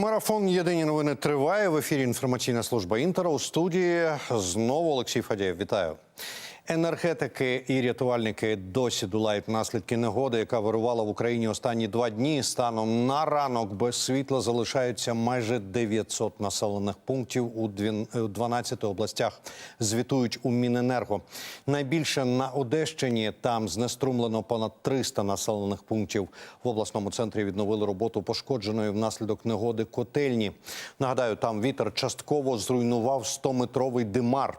Марафон Єдині новини триває в ефірі. Інформаційна служба Інтер у студії. Знову Олексій Фадєєв. Вітаю. Енергетики і рятувальники досі долають наслідки негоди, яка вирувала в Україні останні два дні. Станом на ранок без світла залишаються майже 900 населених пунктів у двін- е, 12 областях. Звітують у Міненерго. Найбільше на Одещині там знеструмлено понад 300 населених пунктів. В обласному центрі відновили роботу пошкодженої внаслідок негоди котельні. Нагадаю, там вітер частково зруйнував 100-метровий димар.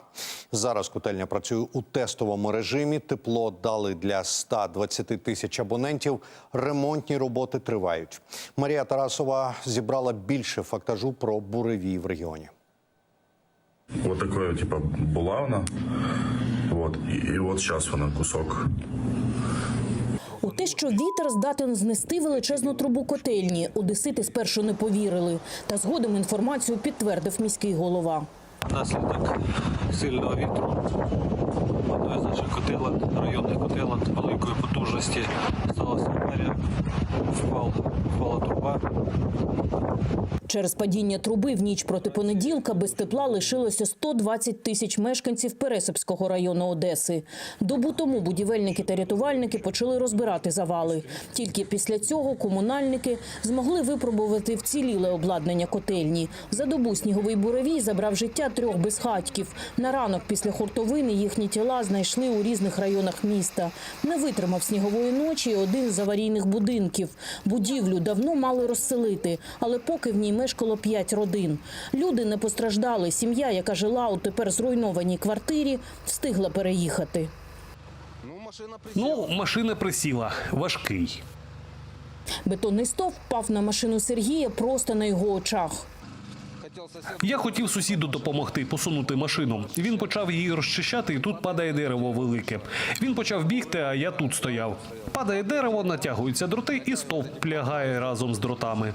Зараз котельня працює у тестовому режимі. Тепло дали для 120 тисяч абонентів. Ремонтні роботи тривають. Марія Тарасова зібрала більше фактажу про буревій в регіоні. Вот такое, типа, була вона. Вот. І, і от зараз вона кусок. У те, що вітер здатен знести величезну трубу котельні, одесити спершу не повірили. Та згодом інформацію підтвердив міський голова. Внаслідок сильного вітру з наших котелень, районних великої потужності сталася аварія, впала, впала труба. Через падіння труби в ніч проти понеділка без тепла лишилося 120 тисяч мешканців Пересипського району Одеси. Добу тому будівельники та рятувальники почали розбирати завали. Тільки після цього комунальники змогли випробувати вціліле обладнання котельні. За добу сніговий буревій забрав життя трьох безхатьків. На ранок після хуртовини їхні тіла знайшли у різних районах міста. Не витримав снігової ночі один з аварійних будинків. Будівлю давно мали розселити, але поки в ній мешкало п'ять родин. Люди не постраждали. Сім'я, яка жила у тепер зруйнованій квартирі, встигла переїхати. Ну, машина присіла. Важкий. Бетонний стовп впав на машину Сергія просто на його очах. Я хотів сусіду допомогти посунути машину. Він почав її розчищати, і тут падає дерево велике. Він почав бігти, а я тут стояв. Падає дерево, натягуються дроти, і стовп лягає разом з дротами.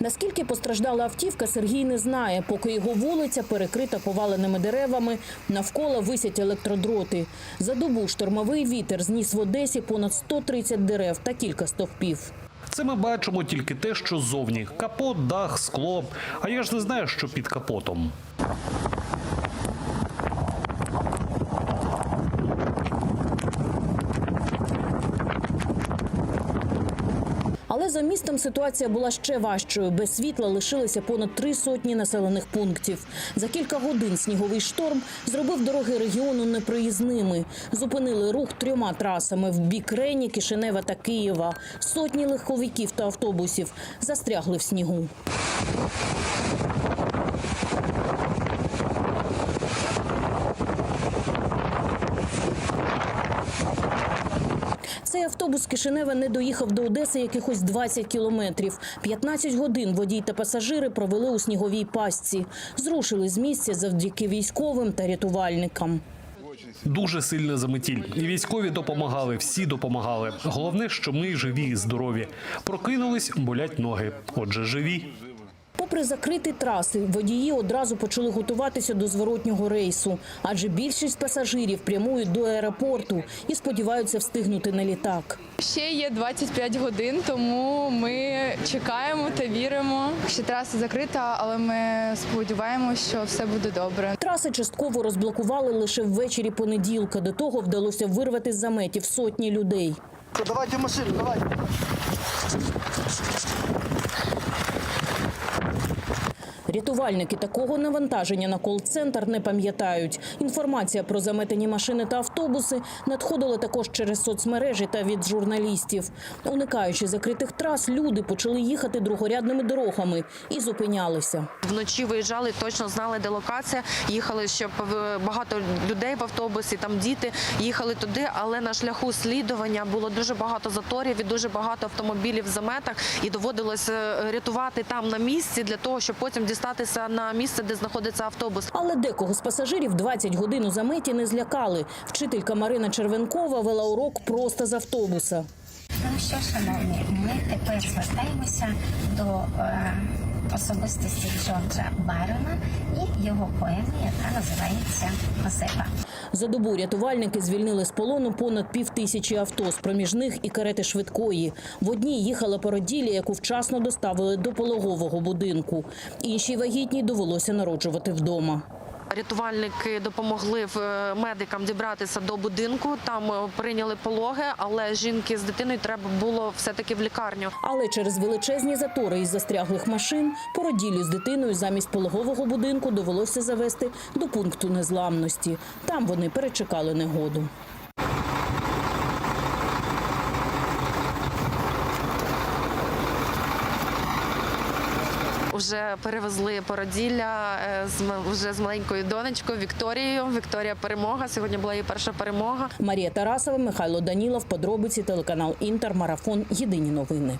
Наскільки постраждала автівка, Сергій не знає, поки його вулиця перекрита поваленими деревами, навколо висять електродроти. За добу штормовий вітер зніс в Одесі понад 130 дерев та кілька стовпів. Це ми бачимо тільки те, що ззовні: капот, дах, скло. А я ж не знаю, що під капотом. Але за містом ситуація була ще важчою. Без світла лишилися понад три сотні населених пунктів. За кілька годин сніговий шторм зробив дороги регіону непроїзними. Зупинили рух трьома трасами в бік Рені, Кишинева та Києва. Сотні легковиків та автобусів застрягли в снігу. Цей автобус з Кишинева не доїхав до Одеси якихось 20 кілометрів. 15 годин водій та пасажири провели у сніговій пастці. Зрушили з місця завдяки військовим та рятувальникам. Дуже сильна заметіль. І військові допомагали, всі допомагали. Головне, що ми живі і здорові. Прокинулись, болять ноги. Отже, живі. Попри закриті траси, водії одразу почали готуватися до зворотнього рейсу, адже більшість пасажирів прямують до аеропорту і сподіваються встигнути на літак. Ще є 25 годин, тому ми чекаємо та віримо. Ще траса закрита, але ми сподіваємося, що все буде добре. Траси частково розблокували лише ввечері понеділка. До того вдалося вирвати з заметів сотні людей. Давайте в машину, давайте. Рятувальники такого навантаження на кол-центр не пам'ятають. Інформація про заметені машини та автобуси надходила також через соцмережі та від журналістів. Уникаючи закритих трас, люди почали їхати другорядними дорогами і зупинялися. Вночі виїжджали, точно знали, де локація. Їхали, щоб багато людей в автобусі, там діти їхали туди, але на шляху слідування було дуже багато заторів і дуже багато автомобілів в заметах, і доводилось е, рятувати там на місці для того, щоб потім дістатися на місце, де знаходиться автобус. Але декого з пасажирів 20 годин у заметі не злякали. Вчителька Марина Червенкова вела урок просто з автобуса. Ну що, шановні, ми тепер звертаємося до е, особистості Джорджа Байрона і його поеми, яка називається Мазепа. За добу рятувальники звільнили з полону понад пів тисячі авто, з проміж них і карети швидкої. В одній їхала породілля, яку вчасно доставили до пологового будинку. Іншій вагітній довелося народжувати вдома. Рятувальники допомогли е, медикам дібратися до будинку. Там е, прийняли пологи, але жінки з дитиною треба було все-таки в лікарню. Але через величезні затори із застряглих машин породіллю з дитиною замість пологового будинку довелося завести до пункту незламності. Там вони перечекали негоду. Вже перевезли породілля е, з вже з маленькою донечкою Вікторією. Вікторія перемога. Сьогодні була її перша перемога. Марія Тарасова, Михайло Данілов, подробиці телеканал Інтер, марафон. Єдині новини.